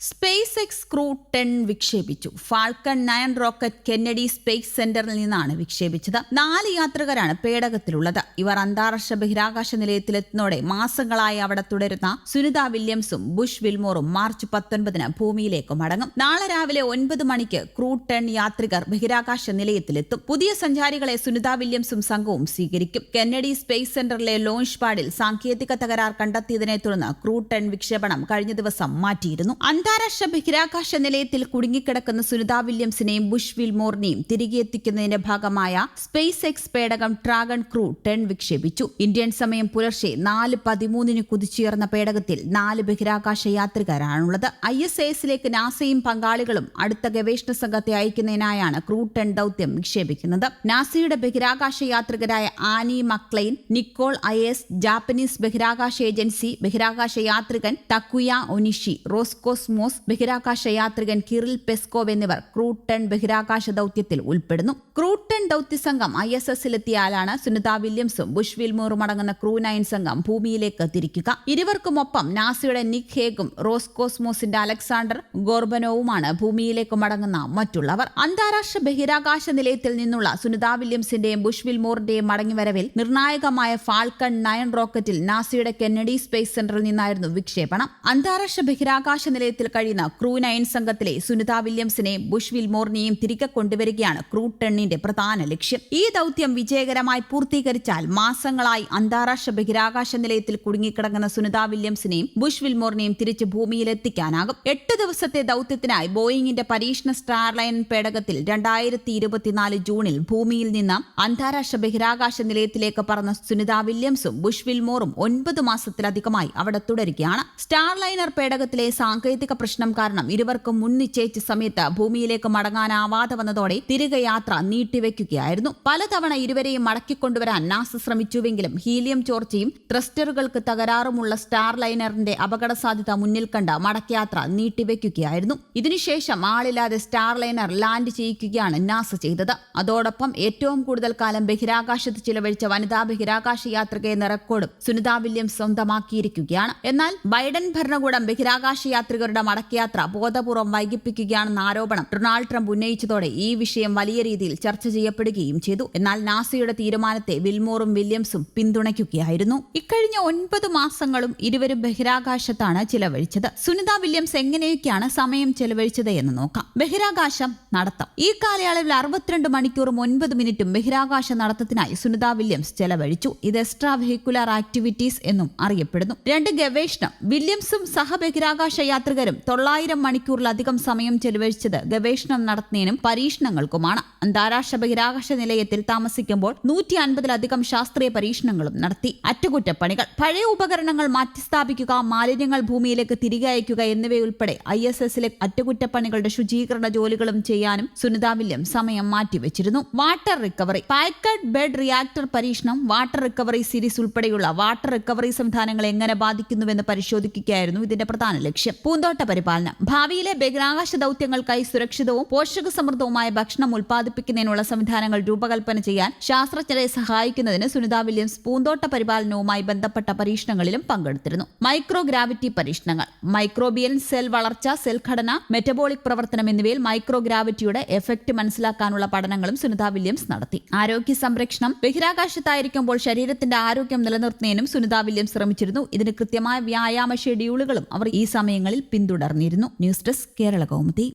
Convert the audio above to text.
Space X crew ten വിക്ഷേപിച്ചു. Falcon nine rocket Kennedy space സെന്ററിൽ നിന്നാണ് വിക്ഷേപിച്ചത്. നാല് യാത്രികരാണ് പേടകത്തിലുള്ളത്. ഇവർ അന്താരാഷ്ട്ര ബഹിരാകാശ നിലയത്തിലെത്തുന്നതോടെ മാസങ്ങളായി അവിടെ തുടരുന്ന സുനിത വില്യംസും ബുഷ് വിൽമോറും മാർച്ച് പത്തൊൻപതിന് ഭൂമിയിലേക്ക് മടങ്ങും. നാളെ രാവിലെ ഒൻപത് മണിക്ക് ക്രൂ ടെൻ യാത്രികർ ബഹിരാകാശ നിലയത്തിലെത്തും. പുതിയ സഞ്ചാരികളെ സുനിത വില്യംസും സംഘവും സ്വീകരിക്കും. കെന്നഡി സ്പേസ് സെന്ററിലെ ലോഞ്ച് പാഡിൽ സാങ്കേതിക തകരാർ കണ്ടെത്തിയതിനെ തുടർന്ന് ക്രൂ ടെൻ വിക്ഷേപണം കഴിഞ്ഞ ദിവസം മാറ്റിയിരുന്നു. അന്താരാഷ്ട്ര ബഹിരാകാശ നിലയത്തിൽ കുടുങ്ങിക്കിടക്കുന്ന സുനിത വില്യംസിനെയും ബുഷ്വിൽ വിൽമോറിനെയും തിരികെ എത്തിക്കുന്നതിന്റെ ഭാഗമായ സ്പേസ് എക്സ് പേടകം ഡ്രാഗൺ ക്രൂ ടെൻ വിക്ഷേപിച്ചു. ഇന്ത്യൻ സമയം പുലർച്ചെ നാല് പതിമൂന്നിന് കുതിച്ചുയർന്ന പേടകത്തിൽ നാല് ബഹിരാകാശ യാത്രികരാണുള്ളത്. ഐ എസ് എസിലേക്ക് നാസയും പങ്കാളികളും അടുത്ത ഗവേഷണ സംഘത്തെ അയക്കുന്നതിനായാണ് ക്രൂ ടെൻ ദൌത്യം വിക്ഷേപിക്കുന്നത്. നാസയുടെ ബഹിരാകാശ യാത്രികരായ Annie McClain Nicole Ayers Japanese ബഹിരാകാശ ഏജൻസി ബഹിരാകാശ യാത്രികൻ തക്കുയ ഒനിഷി റോസ്കോസ്മോസ് ബഹിരാകാശ യാത്രികൻ കിറിൽ പെസ്കോവ് എന്നിവർ ക്രൂട്ടൺ ബഹിരാകാശ ദൌത്യത്തിൽ ഉൾപ്പെടുന്നു. ക്രൂട്ടൺ ദൌത്യ സംഘം ഐ എസ് എസിലെത്തിയാലാണ് സുനിത വില്യംസും ബുഷ് വിൽമോറും അടങ്ങുന്ന ക്രൂ നയൻ സംഘം ഭൂമിയിലേക്ക് തിരിക്കുക. ഇരുവർക്കുമൊപ്പം നാസയുടെ നിക് ഹേഗും റോസ് കോസ്മോസിന്റെ അലക്സാണ്ടർ ഗോർബനോവുമാണ് ഭൂമിയിലേക്ക് മടങ്ങുന്ന മറ്റുള്ളവർ. അന്താരാഷ്ട്ര ബഹിരാകാശ നിലയത്തിൽ നിന്നുള്ള സുനിത വില്യംസിന്റെയും ബുഷ് വിൽമോറിന്റെയും മടങ്ങിവരവിൽ നിർണായകമായ ഫാൾക്കൺ നയൻ റോക്കറ്റിൽ നാസയുടെ കെന്നഡി സ്പേസ് സെന്ററിൽ നിന്നായിരുന്നു വിക്ഷേപണം. അന്താരാഷ്ട്ര ബഹിരാകാശ നിലയത്തിൽ കഴിയുന്ന ക്രൂ നയൻ സംഘത്തിലെ സുനിത വില്യംസിനെ ബുഷ് വിൽമോറിനെയും തിരികെ കൊണ്ടുവരികയാണ് ക്രൂ ടെണ്ണിന്റെ പ്രധാന ലക്ഷ്യം. ഈ ദൗത്യം വിജയകരമായി പൂർത്തീകരിച്ചാൽ മാസങ്ങളായി അന്താരാഷ്ട്ര ബഹിരാകാശ നിലയത്തിൽ കുടുങ്ങിക്കിടങ്ങുന്ന സുനിത വില്യംസിനെയും ബുഷ് വിൽമോറിനെയും തിരിച്ച് ഭൂമിയിലെത്തിക്കാനാകും. എട്ട് ദിവസത്തെ ദൗത്യത്തിനായി ബോയിങ്ങിന്റെ പരീക്ഷണ സ്റ്റാർലൈൻ പേടകത്തിൽ രണ്ടായിരത്തി ഇരുപത്തിനാല് ജൂണിൽ ഭൂമിയിൽ നിന്ന് അന്താരാഷ്ട്ര ബഹിരാകാശ നിലയത്തിലേക്ക് പറന്ന സുനിത വില്യംസും ബുഷ് വിൽമോറും ഒൻപത് മാസത്തിലധികമായി അവിടെ തുടരുകയാണ്. സ്റ്റാർലൈനർ പേടകത്തിലെ സാങ്കേതിക പ്രശ്നം കാരണം ഇരുവർക്കും മുൻ സമയത്ത് ഭൂമിയിലേക്ക് മടങ്ങാനാവാതെ വന്നതോടെ തിരികെ യാത്ര നീട്ടിവെക്കുകയായിരുന്നു. പലതവണ ഇരുവരെയും മടക്കിക്കൊണ്ടുവരാൻ നാസ ശ്രമിച്ചുവെങ്കിലും ഹീലിയം ചോർച്ചയും ത്രസ്റ്ററുകൾക്ക് തകരാറുമുള്ള സ്റ്റാർ ലൈനറിന്റെ അപകട സാധ്യത മുന്നിൽ കണ്ട മടക്കയാത്ര നീട്ടിവെക്കുകയായിരുന്നു. ഇതിനുശേഷം ആളില്ലാതെ സ്റ്റാർ ലൈനർ ലാൻഡ് ചെയ്യിക്കുകയാണ് നാസ ചെയ്തത്. അതോടൊപ്പം ഏറ്റവും കൂടുതൽ കാലം ബഹിരാകാശത്ത് ചിലവഴിച്ച വനിതാ ബഹിരാകാശ യാത്രിക എന്ന റെക്കോർഡും സുനിത വില്യംസ് സ്വന്തമാക്കിയിരിക്കുകയാണ്. എന്നാൽ ബൈഡൻ ഭരണകൂടം ബഹിരാകാശ യാത്രികരുടെ മടക്കയാത്ര ബോധപൂർവം വൈകിപ്പിക്കുകയാണെന്ന ആരോപണം ഡൊണാൾഡ് ട്രംപ് ഉന്നയിച്ചതോടെ ഈ വിഷയം വലിയ രീതിയിൽ ചർച്ച ചെയ്യപ്പെടുകയും ചെയ്തു. എന്നാൽ നാസയുടെ തീരുമാനത്തെ വിൽമോറും വില്യംസും പിന്തുണയ്ക്കുകയായിരുന്നു. ഇക്കഴിഞ്ഞ ഒൻപത് മാസങ്ങളും ഇരുവരും ബഹിരാകാശത്താണ് ചിലവഴിച്ചത്. സുനിത വില്യംസ് എങ്ങനെയൊക്കെയാണ് സമയം ചെലവഴിച്ചത് എന്ന് നോക്കാം. ബഹിരാകാശം നടത്തം. ഈ കാലയളവിൽ അറുപത്തിരണ്ട് മണിക്കൂറും ഒൻപത് മിനിറ്റും ബഹിരാകാശ നടത്തത്തിനായി സുനിത വില്യംസ് ചെലവഴിച്ചു. ഇത് എക്സ്ട്രാ വെഹിക്കുലർ ആക്ടിവിറ്റീസ് എന്നും അറിയപ്പെടുന്നു. രണ്ട് ഗവേഷണം. വില്യംസും സഹബഹിരാകാശ യാത്രികരും തൊള്ളായിരം മണിക്കൂറിലധികം സമയം ചെലവഴിച്ചത് ഗവേഷണം നടത്തുന്നതിനും പരീക്ഷണങ്ങൾക്കുമാണ്. അന്താരാഷ്ട്ര ബഹിരാകാശ നിലയത്തിൽ താമസിക്കുമ്പോൾ നൂറ്റി അൻപതിലധികം ശാസ്ത്രീയ പരീക്ഷണങ്ങളും നടത്തി. അറ്റകുറ്റപ്പണികൾ. പഴയ ഉപകരണങ്ങൾ മാറ്റിസ്ഥാപിക്കുക മാലിന്യങ്ങൾ ഭൂമിയിലേക്ക് തിരികെ അയക്കുക എന്നിവയുൾപ്പെടെ ഐ എസ് എസിലെ അറ്റകുറ്റപ്പണികളുടെ ശുചീകരണ ജോലികളും ചെയ്യാനും സുനിത വില്യം സമയം മാറ്റിവെച്ചിരുന്നു. Water recovery. Packed bed reactor പരീക്ഷണം വാട്ടർ റിക്കവറി സീരീസ് ഉൾപ്പെടെയുള്ള വാട്ടർ റിക്കവറി സംവിധാനങ്ങൾ എങ്ങനെ ബാധിക്കുന്നുവെന്ന് പരിശോധിക്കുകയായിരുന്നു ഇതിന്റെ പ്രധാന ലക്ഷ്യം. പൂന്തോട്ട പരിപാലനം. ഭാവിയിലെ ബഹിരാകാശ ദൌത്യങ്ങൾക്കായി സുരക്ഷിതവും പോഷക സമൃദ്ധവുമായ ഭക്ഷണം ഉൽപ്പാദിപ്പിക്കുന്നതിനുള്ള സംവിധാനങ്ങൾ രൂപകൽപ്പന ചെയ്യാൻ ശാസ്ത്രജ്ഞരെ സഹായിക്കുന്നതിന് സുനിത വില്യംസ് പൂന്തോട്ട പരിപാലനവുമായി ബന്ധപ്പെട്ട പരീക്ഷണങ്ങളിലും പങ്കെടുത്തിരുന്നു. മൈക്രോ ഗ്രാവിറ്റി പരീക്ഷണങ്ങൾ മൈക്രോബിയൽ സെൽ വളർച്ച സെൽ ഘടന മെറ്റബോളിക് പ്രവർത്തനം എന്നിവയിൽ മൈക്രോ ഗ്രാവിറ്റിയുടെ എഫക്ട് മനസ്സിലാക്കാനുള്ള പഠനങ്ങളും സുനിത വില്യംസ് നടത്തി. ആരോഗ്യ സംരക്ഷണം ബഹിരാകാശത്തായിരിക്കുമ്പോൾ ശരീരത്തിന്റെ ആരോഗ്യം നിലനിർത്തുന്നതിനും സുനിത വില്യംസ് ശ്രമിച്ചിരുന്നു. ഇതിന് കൃത്യമായ വ്യായാമ ഷെഡ്യൂളുകളും അവർ ഈ സമയങ്ങളിൽ പിന്തുടർന്നിരുന്നു ന്യൂസ് ഡെസ്ക് കേരള കൗമുദി.